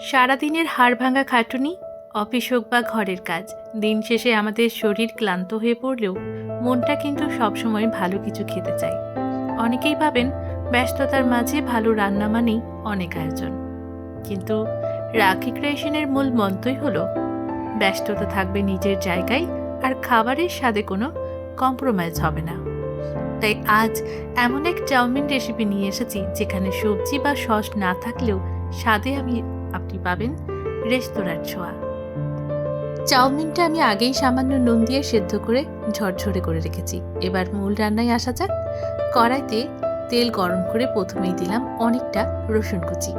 সারাদিনের হাড় ভাঙা খাটুনি, অফিস হোক বা ঘরের কাজ, দিন শেষে আমাদের শরীর ক্লান্ত হয়ে পড়লেও মনটা কিন্তু সবসময় ভালো কিছু খেতে চায়। অনেকেই ভাবেন, ব্যস্ততার মাঝে ভালো রান্না মানেই অনেক আয়োজন। কিন্তু রাখি ক্রিয়েশনের মূল মন্ত্রই হলো, ব্যস্ততা থাকবে নিজের জায়গায় আর খাবারের স্বাদে কোনো কম্প্রোমাইজ হবে না। তাই আজ এমন এক চাউমিন রেসিপি নিয়ে এসেছি, যেখানে সবজি বা সস না থাকলেও স্বাদে আমি আপনি পাবেন রেস্তোরাঁর ছোঁয়া। চাউমিনটা আমি আগেই সামান্য নুন দিয়ে সেদ্ধ করে ঝরঝরে করে রেখেছি। এবার মূল রান্নায় আসা যাক। কড়াইতে তেল গরম করে প্রথমেই দিলাম অনেকটা রসুন কুচি।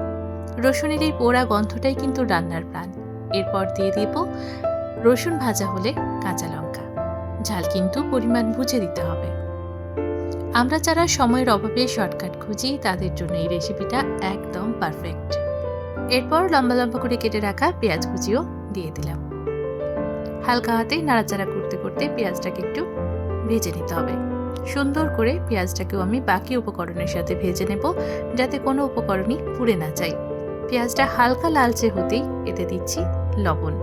রসুনের এই পোড়া গন্ধটাই কিন্তু রান্নার প্রাণ। এরপর দিয়ে দিব রসুন ভাজা হলে কাঁচা লঙ্কা। ঝাল কিন্তু পরিমাণ বুঝে দিতে হবে। আমরা যারা সময়ের অভাবে শর্টকাট খুঁজি, তাদের জন্য এই রেসিপিটা একদম পারফেক্ট এরপর লম্বা লম্বা করে কেটে রাখা পেঁয়াজ কুচিও দিয়ে দিলাম। হালকা হাতে নাড়াচাড়া করতে করতে পেঁয়াজটাকে একটু ভেজে নিতে হবে। সুন্দর করে পেঁয়াজটাকেও আমি বাকি উপকরণের সাথে ভেজে নেব যাতে কোনো উপকরণই পুড়ে না যায়। পেঁয়াজটা হালকা লালচে হতেই এতে দিচ্ছি লবণ।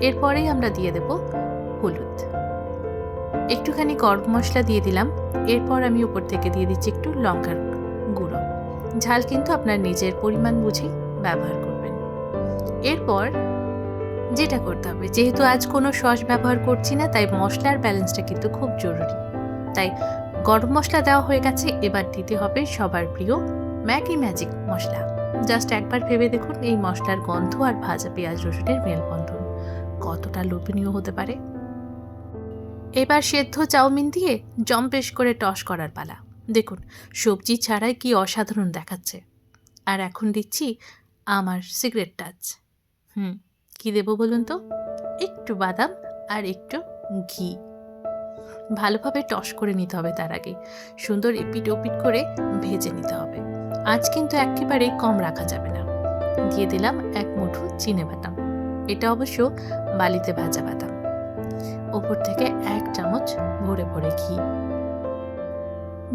এরপরেই আমরা দিয়ে দেব হলুদ। একটুখানি গরম মশলা দিয়ে দিলাম। এরপর আমি উপর থেকে দিয়ে দিচ্ছি একটু লঙ্কার গুঁড়ো। ঝাল কিন্তু আপনার নিজের পরিমাণ বুঝে ব্যবহার করবেন। এরপর যেটা করতে হবে, যেহেতু আজ কোনো সস ব্যবহার করছি না, তাই মশলার ব্যালেন্সটা কিন্তু খুব জরুরি। তাই গরম মশলা দেওয়া হয়ে গেছে, এবার দিতে হবে সবার প্রিয় ম্যাগি ম্যাজিক মশলা। জাস্ট একবার ভেবে দেখুন এই মশলার গন্ধ আর ভাজা পেঁয়াজ রসুনের মেলবন্ধন কতটা লোভনীয় হতে পারে। এবার সেদ্ধ চাউমিন দিয়ে জম্পেশ করে টস করার পালা। দেখুন, সবজি ছাড়াই কি অসাধারণ দেখাচ্ছে। আর এখন দিচ্ছি আমার সিক্রেট টাচ হুম, কি দেবো বলুন তো? একটু বাদাম আর একটু ঘি। ভালোভাবে টস করে নিতে হবে তার আগে। সুন্দর এপিট ওপিট করে ভেজে নিতে হবে। আজ কিন্তু একেবারে কম রাখা যাবে না। দিয়ে দিলাম এক মুঠো চিনে বাদাম। এটা অবশ্য বালিতে ভাজা বাদাম। ওপর থেকে এক চামচ ভরে ভরে ঘি।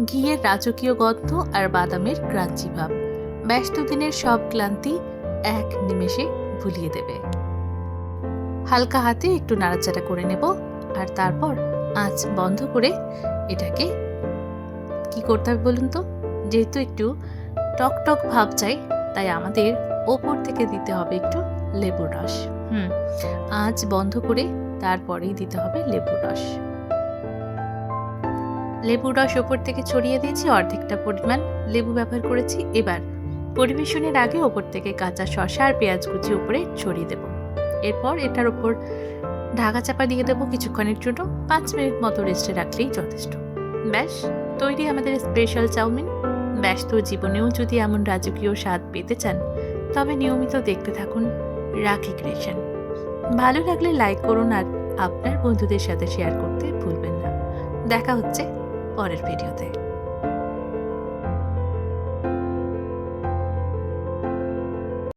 ঘিয়ের রাজকীয় গন্ধ আর বাদামের ক্রাঞ্চি ভাব। ব্যস্ত দিনের সব ক্লান্তি এক নিমেষে ভুলিয়ে দেবে। হালকা হাতে একটু নাড়াচাড়া করে নেব আর তারপর আঁচ বন্ধ করে এটাকে কি করতে হবে বলুন তো? যেহেতু একটু টক টক ভাব চাই, তাই আমাদের ওপর থেকে দিতে হবে একটু লেবুর রস। হুম, আঁচ বন্ধ করে তারপরেই দিতে হবে লেবুর রস। লেবুর রস ওপর থেকে ছড়িয়ে দিয়েছি, অর্ধেকটা পরিমাণ লেবু ব্যবহার করেছি। এবার পরিবেশনের আগে ওপর থেকে কাঁচা শসা আর পেঁয়াজ কুচি উপরে ছড়িয়ে দেব। এরপর এটার উপর ঢাকা চাপা দিয়ে দেবো কিছুক্ষণের জন্য, পাঁচ মিনিট মতো রেস্টে রাখলেই যথেষ্ট। ব্যাস, তৈরি আমাদের স্পেশাল চাউমিন। ব্যস্ত জীবনেও যদি এমন রাজকীয় স্বাদ পেতে চান, তবে নিয়মিত দেখতে থাকুন রাখি ক্রিয়েশন। ভালো লাগলে লাইক করুন আর আপনার বন্ধুদের সাথে শেয়ার করতে ভুলবেন না। দেখা হচ্ছে পরের ভিডিওতে